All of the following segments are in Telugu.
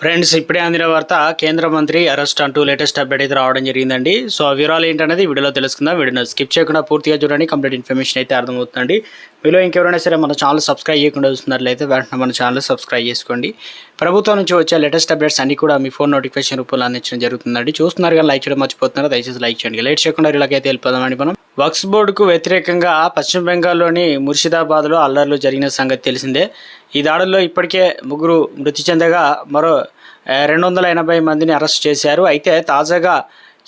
ఫ్రెండ్స్ ఇప్పుడే అందిన వార్త కేంద్ర మంత్రి అరెస్ట్ అంటూ లేటెస్ట్ అప్డేట్ అయితే రావడం జరిగిందండి. సో ఆ వివరాలు ఏంటనేది వీడియోలో తెలుసుకుందాం. వీడియోని స్కిప్ చేయకుండా పూర్తిగా చూడండి. కంప్లీట్ ఇన్ఫర్మేషన్ అయితే అర్థమవుతుందండి. మీలో ఇంకెవరైనా సరే మన ఛానల్ సబ్స్క్రైబ్ చేయకుండా చూస్తున్నట్లయితే వెంటనే మన ఛానల్ సబ్స్క్రైబ్ చేసుకోండి. ప్రభుత్వం నుంచి వచ్చే లేటెస్ట్ అప్డేట్స్ అన్ని కూడా మీ ఫోన్ నోటిఫికేషన్ రూపంలో అందించడం జరుగుతుందండి. చూస్తున్నారు కానీ లైక్ చేయడం మర్చిపోతున్నారు. దయచేసి లైక్ చేయండి. లేట్ చేయకుండా ఇలాగైతే వెళ్ళిపోదామండి మనం. వక్స్ బోర్డుకు వ్యతిరేకంగా పశ్చిమ బెంగాల్లోని ముర్షిదాబాద్లో అల్లర్లు జరిగిన సంగతి తెలిసిందే. ఈ దాడుల్లో ఇప్పటికే ముగ్గురు మృతి చెందగా మరో రెండు వందల ఎనభై మందిని అరెస్ట్ చేశారు. అయితే తాజాగా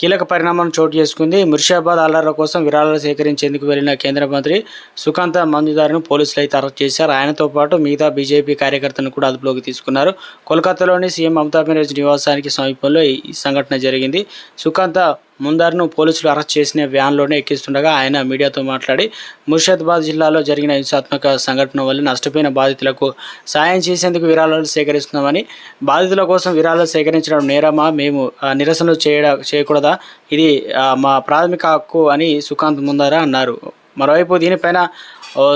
కీలక పరిణామం చోటు చేసుకుంది. ముర్షిదాబాద్ అల్లర్ల కోసం విరాళాలు సేకరించేందుకు వెళ్ళిన కేంద్ర మంత్రి సుకాంత మంజుదారును పోలీసులు అయితే అరెస్ట్ చేశారు. ఆయనతో పాటు మిగతా బీజేపీ కార్యకర్తలను కూడా అదుపులోకి తీసుకున్నారు. కోల్కతాలోని సీఎం మమతా బెనర్జీ నివాసానికి సమీపంలో ఈ సంఘటన జరిగింది. సుకాంత ముందారును పోలీసులు అరెస్ట్ చేసిన వ్యాన్లోనే ఎక్కిస్తుండగా ఆయన మీడియాతో మాట్లాడి ముర్షిదాబాద్ జిల్లాలో జరిగిన హింసాత్మక సంఘటన వల్ల నష్టపోయిన బాధితులకు సాయం చేసేందుకు విరాళాలు సేకరిస్తున్నామని బాధితుల కోసం విరాళాలు సేకరించడం నేరమా? మేము నిరసనలు చేయడ చేయకూడదా? ఇది మా ప్రాథమిక హక్కు అని సుకాంత్ ముందారా అన్నారు. మరోవైపు దీనిపైన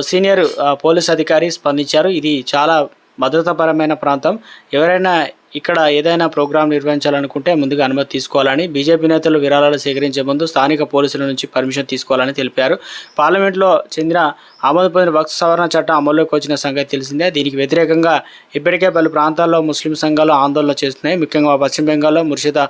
సీనియర్ పోలీస్ అధికారి స్పందించారు. ఇది చాలా భద్రతాపరమైన ప్రాంతం. ఎవరైనా ఇక్కడ ఏదైనా ప్రోగ్రాం నిర్వహించాలనుకుంటే ముందుగా అనుమతి తీసుకోవాలని బీజేపీ నేతలు విరాళాలు సేకరించే ముందు స్థానిక పోలీసుల నుంచి పర్మిషన్ తీసుకోవాలని తెలిపారు. పార్లమెంట్లో చెందిన ఆమోద పొందిన భక్త సవరణ చట్టం అమల్లోకి వచ్చిన సంగతి తెలిసిందే. దీనికి వ్యతిరేకంగా ఇప్పటికే పలు ప్రాంతాల్లో ముస్లిం సంఘాలు ఆందోళన చేస్తున్నాయి. ముఖ్యంగా పశ్చిమ బెంగాల్లో ముర్షిదా